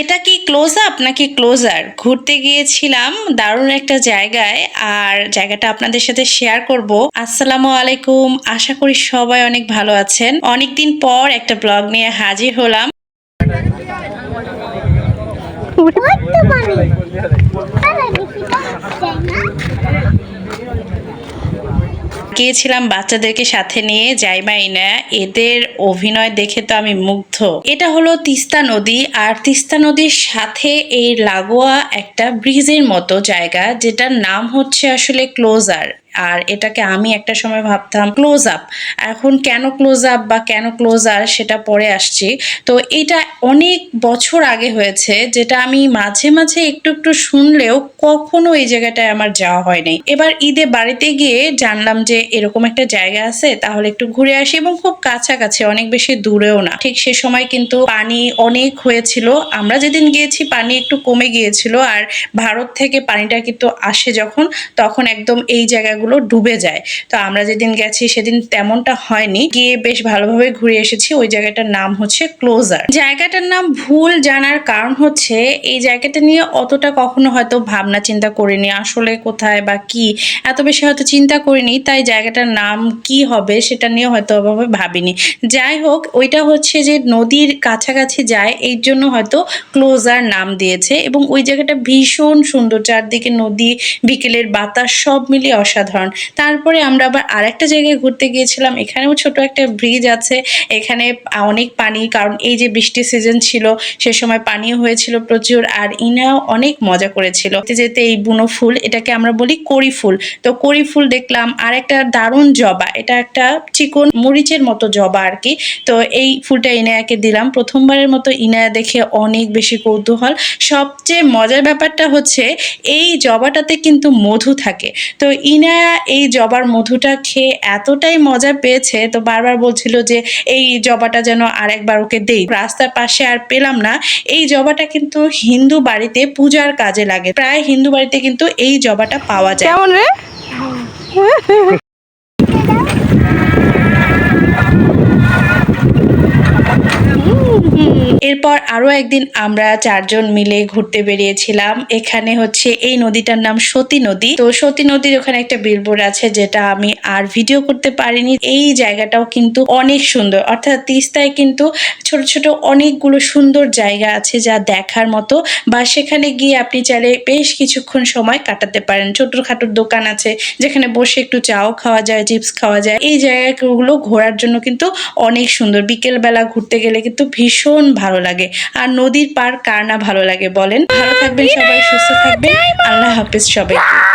এটা কি close up নাকি ক্লোজার ঘুরতে গিয়েছিলাম দারুণ একটা জায়গায় আর জায়গাটা আপনাদের সাথে শেয়ার করব। আসসালামু আলাইকুম, আশা করি সবাই অনেক ভালো আছেন। অনেকদিন পর একটা ব্লগ নিয়ে হাজির হলাম করতে পারি তাহলে বেশি তাই না গিয়েছিলাম বাচ্চাদেরকে সাথে নিয়ে জাইমা না, এদের অভিনয় দেখে তো আমি মুগ্ধ। এটা হলো তিস্তা নদী, আর তিস্তা নদীর সাথে এই লাগোয়া একটা ব্রিজের মতো জায়গা, যেটার নাম হচ্ছে আসলে ক্লোজার। আর এটাকে আমি একটা সময় ভাবতাম ক্লোজ আপ এখন কেন ক্লোজ আপ বা কেন ক্লোজার সেটা পরে আসছি। তো এটা অনেক বছর আগে হয়েছে, যেটা আমি মাঝে মাঝে একটু একটু শুনলেও কখনো এই জায়গাটায় আমার যাওয়া হয়নি। এবার ঈদে বাড়িতে গিয়ে জানলাম যে এরকম একটা জায়গা আছে, তাহলে একটু ঘুরে আসি এবং খুব কাছাকাছি, অনেক বেশি দূরেও না। ঠিক সে সময় কিন্তু পানি অনেক হয়েছিল। আমরা যেদিন গিয়েছি পানি একটু কমে গিয়েছিল, আর ভারত থেকে পানিটা কিন্তু আসে যখন, তখন একদম এই জায়গাগুলো ডুবে যায়। তো আমরা যেদিন গেছি সেদিন তেমনটা হয়নি। গিয়ে বেশ ভালোভাবে ঘুরে এসেছি। ওই জায়গাটার নাম হচ্ছে ক্লোজার জায়গাটার নাম ভুল জানার কারণ হচ্ছে এই জায়গাটা নিয়ে অতটা কখনো হয়তো ভাবনা চিন্তা করিনি, আসলে কোথায় বা কি। এত বেশি হয়তো চিন্তা করিনি, তাই জায়গাটার নাম কি হবে সেটা নিয়ে হয়তো ওভাবে ভাবিনি। যাই হোক, ওইটা হচ্ছে যে নদীর কাছাকাছি যায় এই জন্য হয়তো ক্লোজার নাম দিয়েছে এবং ওই জায়গাটা ভীষণ সুন্দর। চারদিকে নদী, বিকেলের বাতাস, সব মিলিয়ে অসাধারণ। তারপরে আমরা আবার আরেকটা জায়গায় ঘুরতে গিয়েছিলাম। এখানেও ছোট একটা ব্রিজ আছে। এখানে অনেক পানি, কারণ এই যে বৃষ্টির সিজন ছিল, সে সময় পানিও হয়েছিল প্রচুর, আর ইনাও অনেক মজা করেছিল। যেতে এই বুনো ফুল, এটাকে আমরা বলি কড়ি ফুল। তো কড়ি ফুল দেখলাম, আর একটা দারুণ জবা। এটা একটা চিকন মরিচের মতো জবা আর কি। তো এই ফুলটা ইনায়াকে দিলাম। প্রথমবারের মতো ইনায়া দেখে অনেক বেশি কৌতূহল। সবচেয়ে মজার ব্যাপারটা হচ্ছে, এই জবাটাতে কিন্তু মধু থাকে। তো ইনায়া এই জবার মধুটা খেয়ে এতটাই মজা পেয়েছে তো বারবার বলছিল যে এই জবাটা যেন আরেকবার ওকে দেই। রাস্তার পাশে আর পেলাম না এই জবাটা কিন্তু হিন্দু বাড়িতে পূজার কাজে লাগে। প্রায় হিন্দু বাড়িতে কিন্তু এই জবাটা পাওয়া যায়। কেমন রে? এরপর আরও একদিন আমরা চারজন মিলে ঘুরতে বেরিয়েছিলাম। এখানে হচ্ছে এই নদীটার নাম সতী নদী। তো সতী নদীর ওখানে একটা বিলবোর্ড আছে যেটা আমি আর ভিডিও করতে পারিনি। এই জায়গাটাও কিন্তু অনেক সুন্দর। অর্থাৎ তিস্তায় কিন্তু ছোট ছোট অনেকগুলো সুন্দর জায়গা আছে যা দেখার মতো বা সেখানে গিয়ে আপনি চাইলে বেশ কিছুক্ষণ সময় কাটাতে পারেন। ছোটখাটো দোকান আছে যেখানে বসে একটু চাও খাওয়া যায়, চিপস খাওয়া যায়। এই জায়গাগুলো ঘোরার জন্য কিন্তু অনেক সুন্দর। বিকেলবেলা ঘুরতে গেলে কিন্তু ভীষণ ভালো লাগে। আর নদীর পার কার না ভালো লাগে বলেন। ভালো থাকবেন সবাই সুস্থ থাকবেন। আল্লাহ হাফিজ সবাইকে।